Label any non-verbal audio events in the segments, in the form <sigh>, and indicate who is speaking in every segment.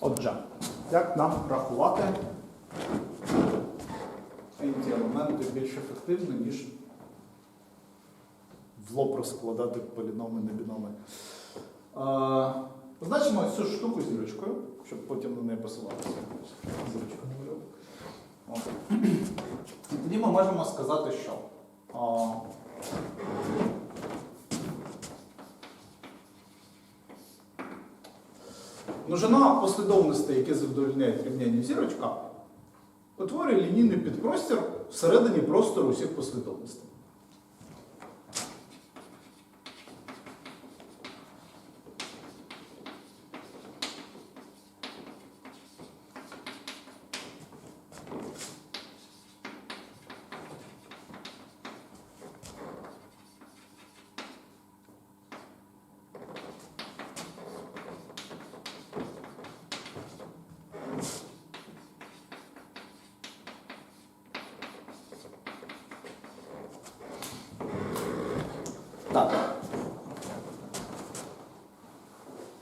Speaker 1: Отже, як нам рахувати ці елементи більш ефективно, ніж в лоб розкладати поліноми на біноми? Позначимо цю штуку зірочкою, щоб потім на неї посилатися. Зірочку. І тоді ми можемо сказати, що. Множина послідовностей, які задовольняють рівняння зірочка, утворює лінійний підпростір всередині простору усіх послідовностей.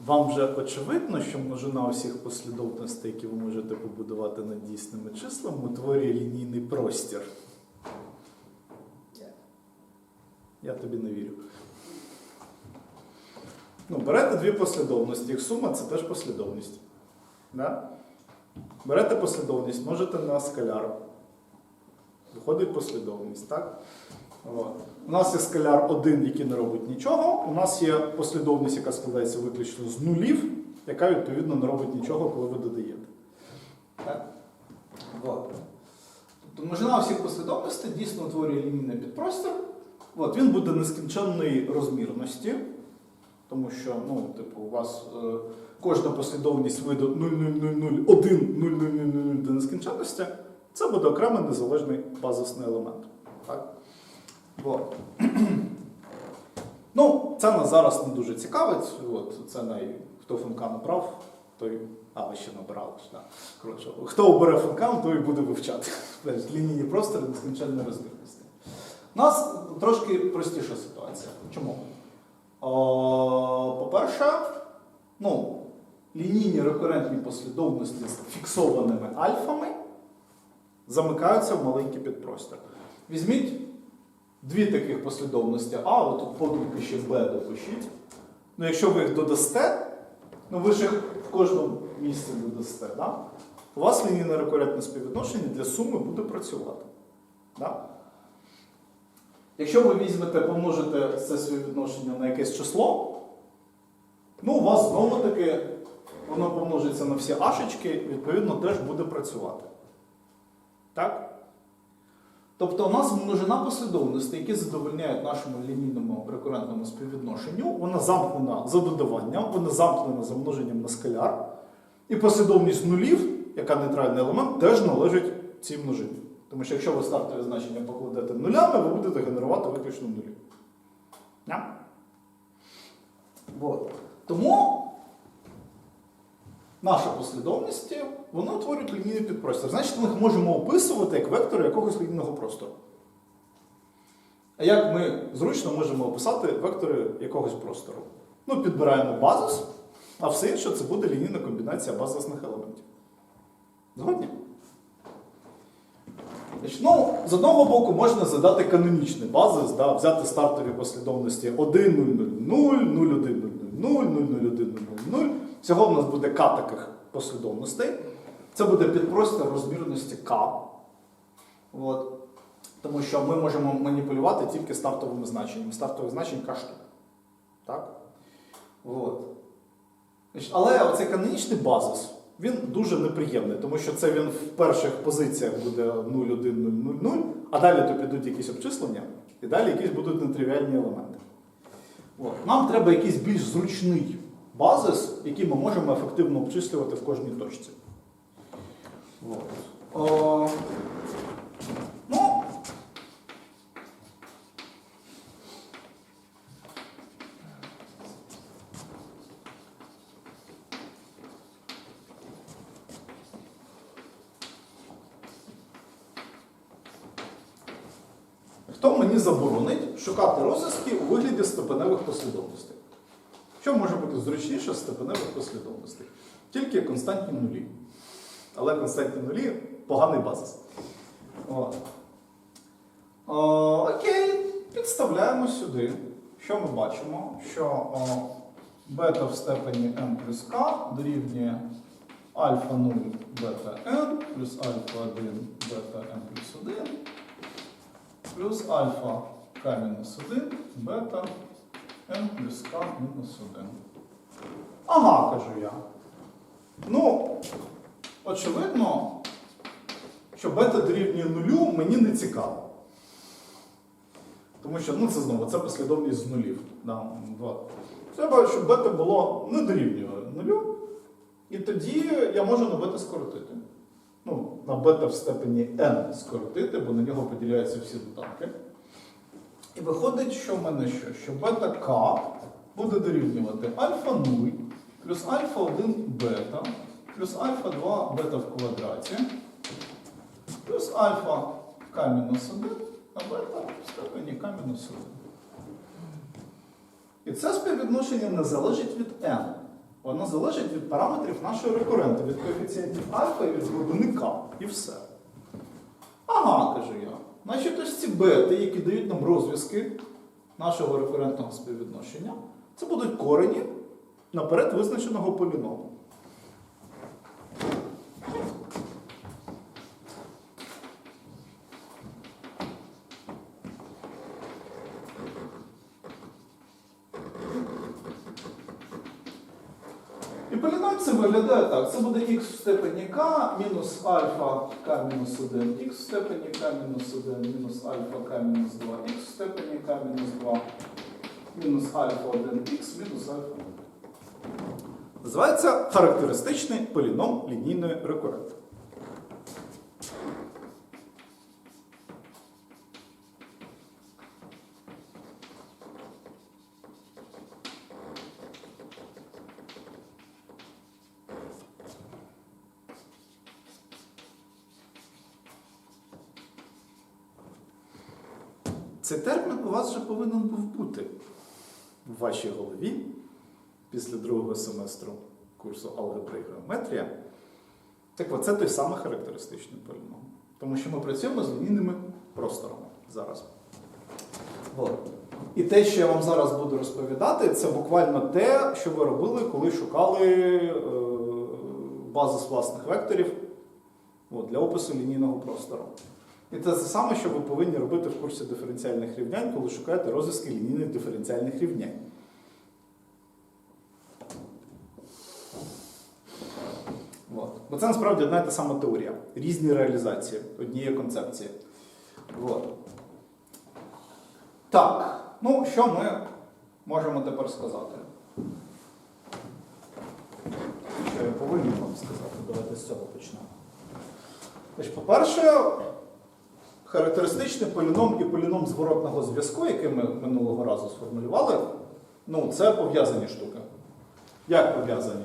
Speaker 1: Вам вже очевидно, що множина усіх послідовностей, які ви можете побудувати над дійсними числами, утворює лінійний простір. Я тобі не вірю. Ну, берете дві послідовності, їх сума це теж послідовність. Да? Берете послідовність, можете на скаляр. Виходить послідовність, так? У нас є скаляр 1, який не робить нічого. У нас є послідовність, яка складається виключно з нулів, яка відповідно не робить нічого, коли ви додаєте. Тобто множина всіх послідовностей дійсно утворює лінійний підпростір. От, він буде нескінченної розмірності, тому що ну, типу, у вас е, кожна послідовність виду 0,0001, 0,0000 до нескінченності. Це буде окремий незалежний базисний елемент. Так? От. Ну, це нас зараз не дуже цікавить. От, це най... хто функан обрав, той. А, ви ще не Да. Коротше, хто обере функан, той буде вивчати. Лінійні простори нескінченної розмірності. У нас трошки простіша ситуація. Чому? По-перше, ну, лінійні рекурентні послідовності з фіксованими альфами замикаються в маленький підпростір. Візьміть дві таких послідовності А, от подумки ще Б допишіть. Ну, якщо ви їх додасте, ну ви ж їх в кожному місці додасте, да? у вас лінійне рекурентне співвідношення для суми буде працювати. Да? Якщо ви візьмете, помножите це співвідношення на якесь число, ну у вас знову-таки воно помножиться на всі ашечки, відповідно, теж буде працювати. Так? Тобто у нас множина послідовностей, які задовольняють нашому лінійному рекурентному співвідношенню, вона замкнена за додаванням, вона замкнена за множенням на скаляр. І послідовність нулів, яка нейтральний елемент, теж належить цій множині. Тому що якщо ви стартові значення покладете нулями, ви будете генерувати виключно нулі. Yeah? Тому наша послідовність, вони утворюють лінійний підпростір. Значить, ми їх можемо описувати як вектори якогось лінійного простору. А як ми зручно можемо описати вектори якогось простору? Ну, підбираємо базис, а все інше це буде лінійна комбінація базисних елементів. Згодні? Ну, з одного боку, можна задати канонічний базис, да, взяти стартові послідовності 1, 0, 0, 0, 0, 1, 0, 0, 0, 0, 1, 0, 0. Всього в нас буде К таких послідовностей. Це буде підпростір розмірності К. Тому що ми можемо маніпулювати тільки стартовими значеннями. Стартових значень К штук. Але оцей канонічний базис, дуже неприємний, тому що це він в перших позиціях буде 0, 1, 0, 0, 0, а далі то підуть якісь обчислення, і далі якісь будуть нетривіальні елементи. От. Нам треба якийсь більш зручний базис, який ми можемо ефективно обчислювати в кожній точці. От. О, ну, Хто мені заборонить шукати розв'язки у вигляді степеневих послідовностей? Що може бути степеневих послідовностей? Тільки константні нулі. Але константні нулі поганий базис. О, окей, підставляємо сюди. Що ми бачимо? Що о, бета в степені n плюс k дорівнює альфа 0 бета n плюс альфа 1 бета n плюс 1 плюс альфа k мінус 1 бета n плюс k мінус 1. Ага, кажу я. Ну, очевидно, що бета дорівнює нулю мені не цікаво. Тому що ну, це знову це послідовність з нулів. Да, два. Треба, щоб бета було не дорівнює нулю. І тоді я можу на бета скоротити. Ну, на бета в степені n скоротити, бо на нього поділяються всі доданки. І виходить, що в мене що? Що бета k буде дорівнювати альфа 0 плюс альфа 1 бета плюс альфа 2 бета в квадраті плюс альфа k мінус 1 а бета в степені k мінус 1. І це співвідношення не залежить від n. Воно залежить від параметрів нашого рекурента, від коефіцієнтів альфа і від глибини k. І все. Ага, кажу я. Значить, ось ці бети, які дають нам розв'язки нашого референтного співвідношення, це будуть корені наперед визначеного поліному. І поліном виглядає так. Це буде х в степені k мінус альфа k мінус 1, х в степені k мінус 1, мінус альфа k мінус 2, х в степені k мінус 2, мінус альфа 1, х мінус альфа 1. Називається характеристичний поліном лінійної рекуренти. Цей термін у вас вже повинен був бути в вашій голові після другого семестру курсу алгебра і геометрія. Так от, це той самий характеристичний поліном. Тому що ми працюємо з лінійними просторами зараз. От. І те, що я вам зараз буду розповідати, це буквально те, що ви робили, коли шукали е, базис власних векторів для опису лінійного простору. І це те саме, що ви повинні робити в курсі диференціальних рівнянь, коли шукаєте розв'язки лінійних диференціальних рівнянь. От. Бо це насправді одна і та сама теорія. Різні реалізації однієї концепції. От. Так, ну що ми можемо тепер сказати? Що я повинен вам сказати? Давайте з цього почнемо. Значить, по-перше, характеристичний поліном і поліном зворотного зв'язку, який ми минулого разу сформулювали, ну, це пов'язані штуки. Як пов'язані?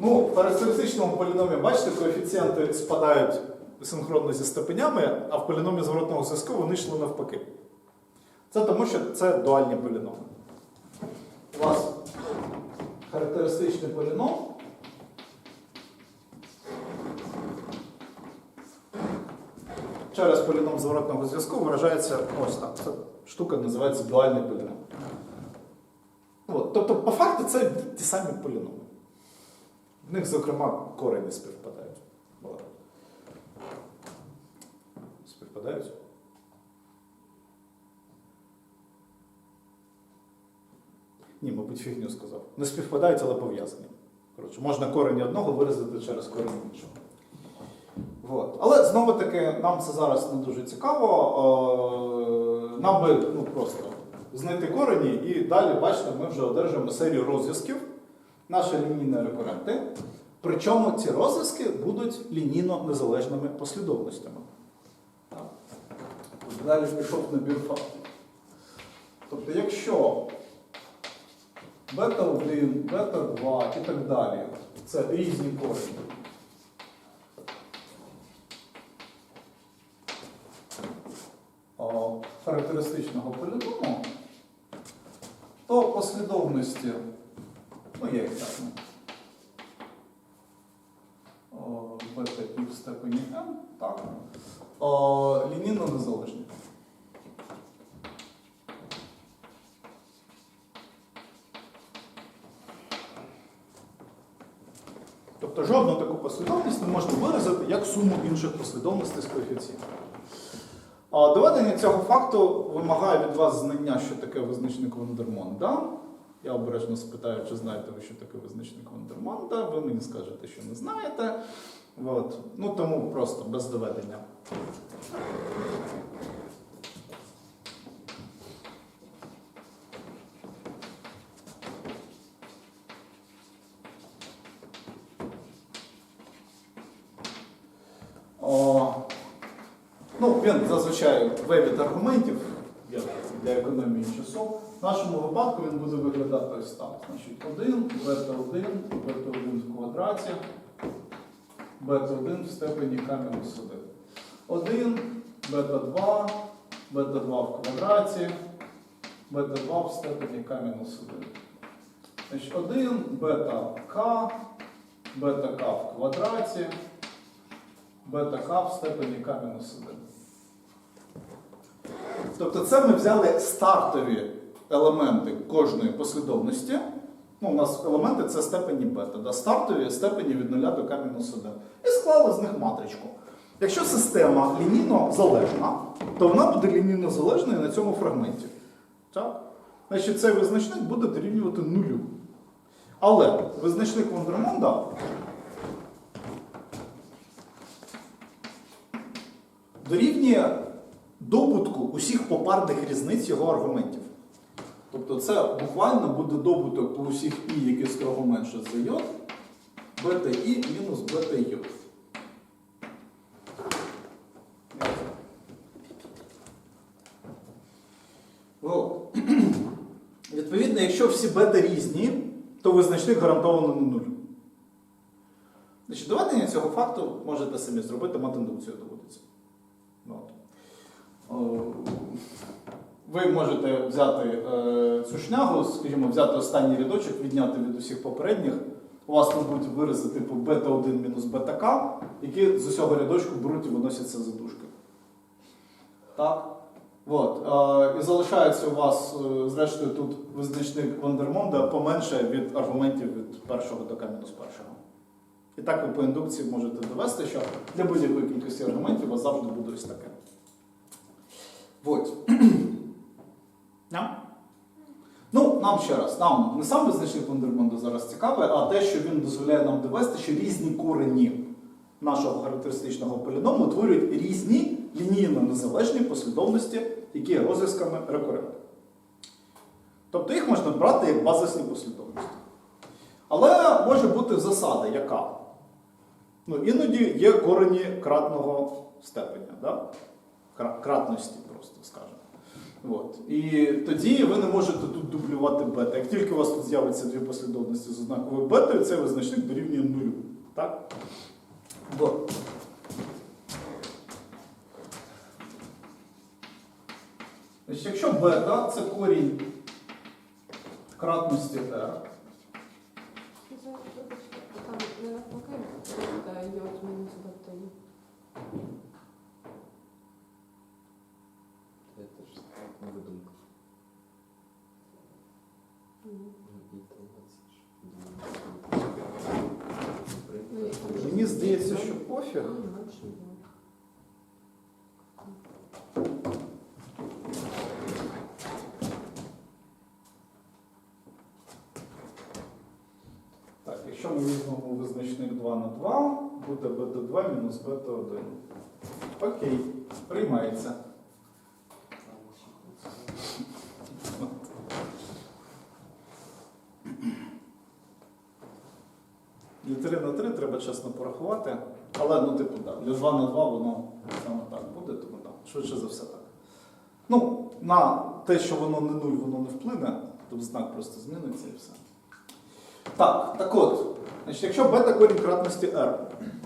Speaker 1: Ну, в характеристичному поліномі, бачите, коефіцієнти спадають синхронно зі степенями, а в поліномі зворотного зв'язку вони йшли навпаки. Це тому, що це дуальні поліноми. У вас характеристичний поліном. Через поліном зворотного зв'язку виражається ось так. Ця штука називається дуальний поліном. От, тобто, по факту, це ті самі поліноми. В них, зокрема, корені співпадають. Співпадають? Ні, мабуть, фігню сказав. Не співпадають, але пов'язані. Коротше, можна корені одного виразити через корені іншого. От. Але знову таки, нам це зараз не дуже цікаво. Е, Нам би ну, просто знайти корені і далі, бачите, ми вже одержуємо серію розв'язків наші лінійні рекуренти. Причому ці розв'язки будуть лінійно незалежними послідовностями. Так. Далі пішов набір фактів. Тобто, якщо бета 1, бета 2 і так далі це різні корені. о, характеристичного поліному, то послідовності, ну я їх так. ну, бета і в степені n, так, лінійно незалежні. Тобто жодну таку послідовність не можна виразити як суму інших послідовностей з коефіцієнтом. Доведення цього факту вимагає від вас знання, що таке визначник Вандермонда. Я обережно спитаю, чи знаєте ви, що таке визначник Вандермонда. Ви мені скажете, що не знаєте. От. Ну тому просто без доведення. Ну, він зазвичай вивід аргументів для економії часу. В нашому випадку він буде виглядати ось так. Значить, 1, бета 1, бета 1 в квадраті, бета 1 в степені k мінус 1. 1, бета 2, бета 2 в квадраті, бета 2 в степені k мінус 1. Значить, 1, бета k, бета k в квадраті, бета k в степені k мінус 1. Тобто це ми взяли стартові елементи кожної послідовності. Ну, у нас елементи це степені бета, да? стартові степені від 0 до k-1. І склали з них матричку. Якщо система лінійно залежна, то вона буде лінійно залежною на цьому фрагменті. Так? Значить, цей визначник буде дорівнювати нулю. Але визначник Вандермонда дорівнює добутку усіх попарних різниць його аргументів. Тобто це буквально буде добуток по усіх і, які строго менше за йод, бета і мінус йод. О. <clears throat> Відповідно, якщо всі бета різні, то визначник гарантовано на нуль. Значить, доведення цього факту можете самі зробити, матіндукцію доводиться. От. О, Ви можете взяти е, цю шнягу, скажімо, взяти останній рядочок, відняти від усіх попередніх. У вас тут будуть вирази типу бета-1 мінус бета-к, які з усього рядочку беруть і виносяться за дужки. Так? От. Е, і залишається у вас, е, зрештою, тут визначник Вандермонда поменше від аргументів від першого до к мінус першого. І так ви по індукції можете довести, що для будь-якої кількості аргументів у вас завжди буде ось таке. От. <clears throat> Да? Ну, нам ще раз, нам не сам визначник Вандермонда зараз цікавий, а те, що він дозволяє нам довести, що різні корені нашого характеристичного поліному утворюють різні лінійно незалежні послідовності, які є розв'язками рекуренту. Тобто їх можна брати як базисні послідовності. Але може бути засада, яка? Ну, іноді є корені кратного степеня, да? Кра- кратності просто скажемо. От. І тоді ви не можете тут дублювати бета. Як тільки у вас тут з'явиться дві послідовності з однаковою бетою, цей визначник дорівнює нулю. Так? От. Значить, якщо бета це корінь кратності r,
Speaker 2: Там не навпаки, йод мінус бетон.
Speaker 3: Это же выдумка.
Speaker 1: мені здається, що. Так, якщо ми візьмемо визначник 2 на 2, буде бета2 мінус бета1. Окей, приймається. Для 3 на 3 треба чесно порахувати. Але, ну, типу, так, для 2 на 2 воно саме так буде, тому так, швидше за все так. Ну, на те, що воно не нуль, воно не вплине, тобто знак просто зміниться і все. Так, так от, значить, якщо бета корінь кратності r,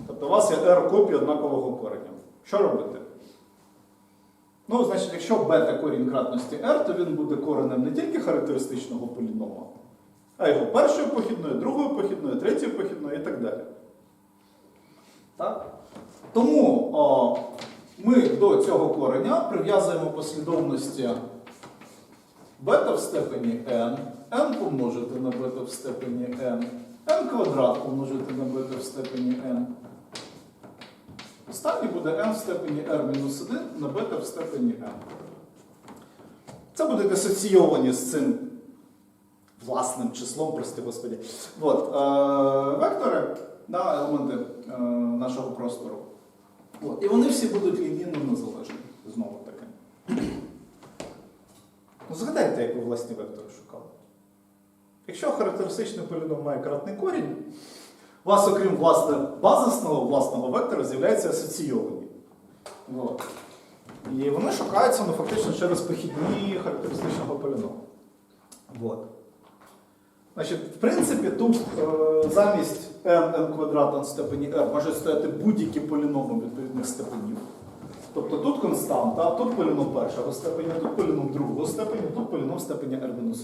Speaker 1: тобто у вас є r копій однакового кореня, що робити? Ну, значить, якщо бета корінь кратності r, то він буде коренем не тільки характеристичного полінома, а його першої похідної, другої похідної, третьої похідної і так далі. Так? Тому о, ми до цього кореня прив'язуємо послідовності бета в степені n, n помножити на бета в степені n, n квадрат помножити на бета в степені n. Останній буде n в степені r-1 на бета в степені n. Це будуть асоційовані з цим власним числом, прости господи. От, е, вектори на елементи нашого простору. От, і вони всі будуть лінійно незалежні. Знову таки. Ну, згадайте, як ви власні вектори шукали. Якщо характеристичний поліном має кратний корінь, у вас, окрім власне, базисного власного вектора, з'являються асоційовані. От. І вони шукаються ну, фактично через похідні характеристичного поліному. От. Значить, в принципі, тут е, замість n, n квадрат в степені r може стояти будь-які поліноми відповідних степенів. Тобто тут константа, тут поліном першого степеня, тут поліном другого степеня, тут поліном степеня r-1.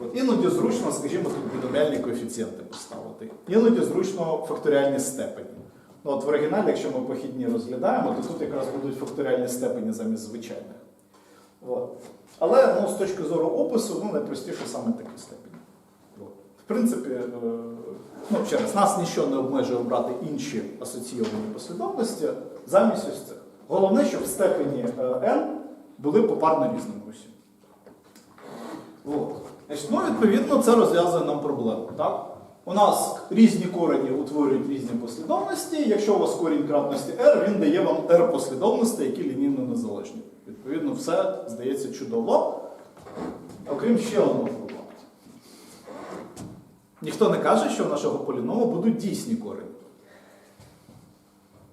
Speaker 1: От іноді зручно, скажімо, тут біноміальні коефіцієнти поставити. Іноді зручно факторіальні степені. Ну, от в оригіналі, якщо ми похідні розглядаємо, то тут якраз будуть факторіальні степені замість звичайних. От. Але ну, з точки зору опису, ну, найпростіше саме такі степені. Принципі, е, ну, ще раз, нас нічого не обмежує обрати інші асоційовані послідовності замість ось цих. Головне, щоб в степені е, n були попарно різними усі. От. Ну, відповідно, це розв'язує нам проблему. Так? У нас різні корені утворюють різні послідовності. Якщо у вас корінь кратності r, він дає вам r послідовностей, які лінійно незалежні. Відповідно, все здається чудово. Окрім ще одного. Ніхто не каже, що в нашого поліному будуть дійсні корені.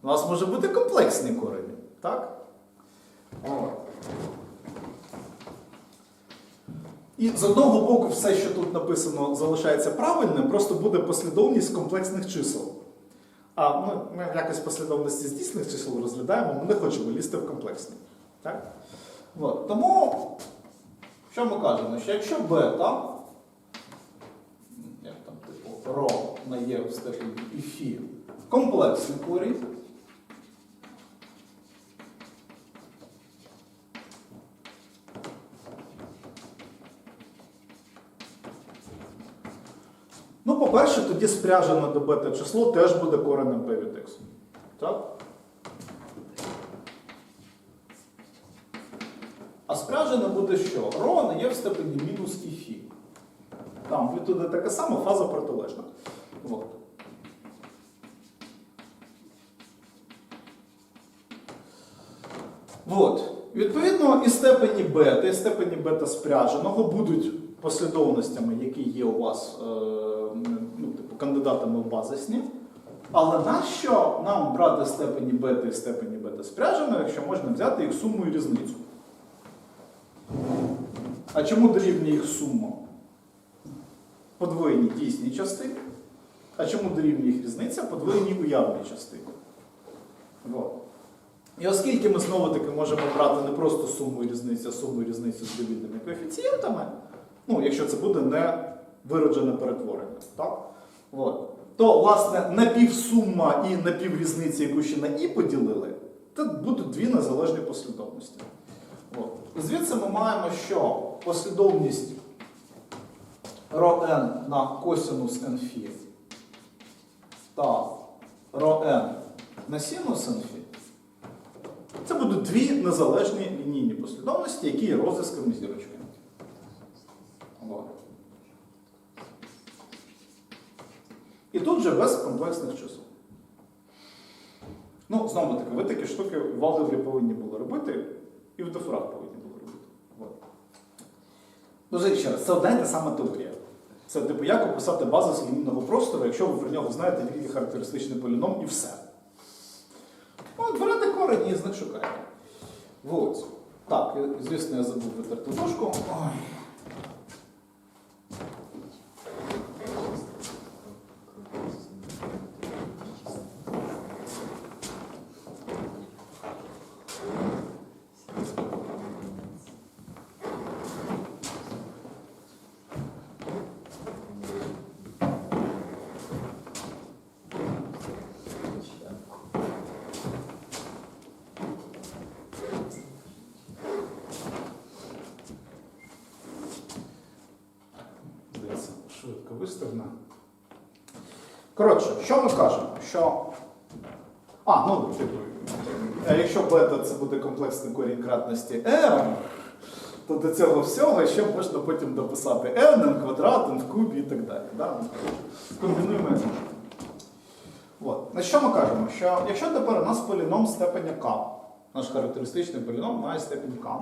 Speaker 1: У нас може бути комплексні корені. Так? І з одного боку, все, що тут написано, залишається правильним, просто буде послідовність комплексних чисел. А ну, ми якось послідовності з чисел розглядаємо, ми не хочемо лізти в комплексні. Так? От. Тому, що ми кажемо? Що якщо бета, ро на є в степені і фі, комплексний корінь, Ну, по-перше, тоді спряжене до бета число теж буде коренем p від x. Так? А спряжене буде що? Ро не є в степені мінус і фі. Там амплітуда така сама, фаза протилежна. От. От. Відповідно, і степені бета, і степені бета спряженого будуть послідовностями, які є у вас е, ну, типу, кандидатами в базисні. Але нащо нам брати степені бета і степені бета спряженого, якщо можна взяти їх суму і різницю? А чому дорівнює їх сума? Подвоєні дійсні частини. А чому дорівнює їх різниця? Подвоєні уявні частини. Вот. І оскільки ми знову-таки можемо брати не просто суму і різницю, а суму і різницю з довільними коефіцієнтами, ну, якщо це буде не вироджене перетворення, так? От. то, власне, напівсума і напіврізниця, яку ще на і поділили, це будуть дві незалежні послідовності. От. І звідси ми маємо, що послідовність ρn на косинус n фі та ρn на синус n це будуть дві незалежні лінійні послідовності, які є розв'язками зірочками. І тут же без комплексних чисел. Ну, знову таки, ви такі штуки в алгебрі повинні були робити, і в дифрах повинні були робити. Дуже ще раз, це одна і та сама теорія. Це типу, як описати базу лінійного простору, якщо ви про нього знаєте тільки характеристичний поліном і все. Ну, от берете корені і з них шукаєте. Вот. Так, звісно, я забув витерти дошку. Ой. Швидко. Коротше, що ми кажемо? Що. А, ну, типу, якщо бета це буде комплексний корінь кратності r, то до цього всього ще можна потім дописати n, квадрат, n в кубі і так далі. Да? Комбінуємо. От. На що ми кажемо? Що якщо тепер у нас поліном степеня k, наш характеристичний поліном має степінь k,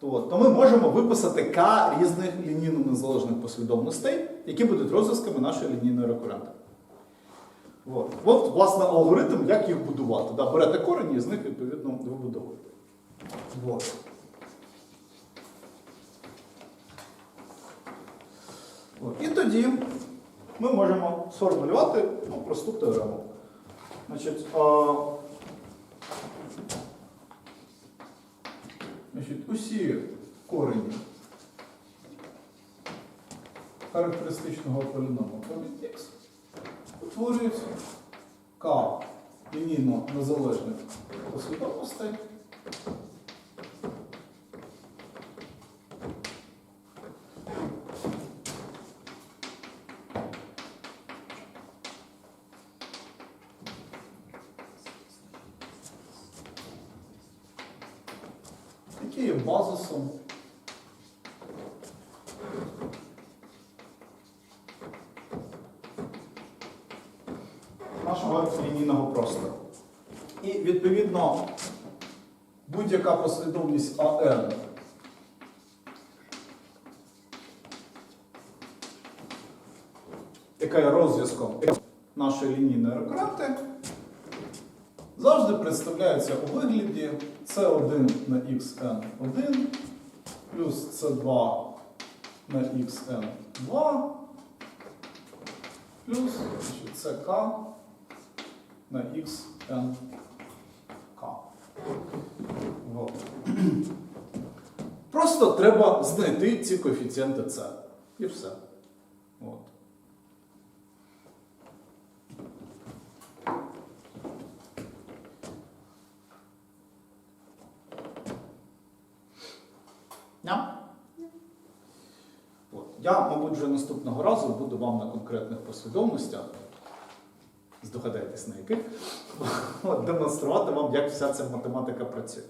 Speaker 1: то, то ми можемо виписати k різних лінійно незалежних послідовностей, які будуть розв'язками нашої лінійної рекуренти. От. От, власне, алгоритм, як їх будувати. Да, берете корені і з них, відповідно, вибудовуєте. От. От. І тоді ми можемо сформулювати ну, просту теорему. Значить, значить, усі корені характеристичного поліному від x утворюють К лінійно незалежних послідовностей. Є базисом. Нашого лінійного простору. І відповідно будь-яка послідовність АН. Яка є розв'язком нашої лінійної рекуренти, завжди представляється у вигляді c1 на xn1 плюс c2 на xn2 плюс ck на xnk. Вот. Просто треба знайти ці коефіцієнти c. І все. От. Ням? От. Я, мабуть, вже наступного разу буду вам на конкретних послідовностях, здогадайтесь на яких, демонструвати вам, як вся ця математика працює.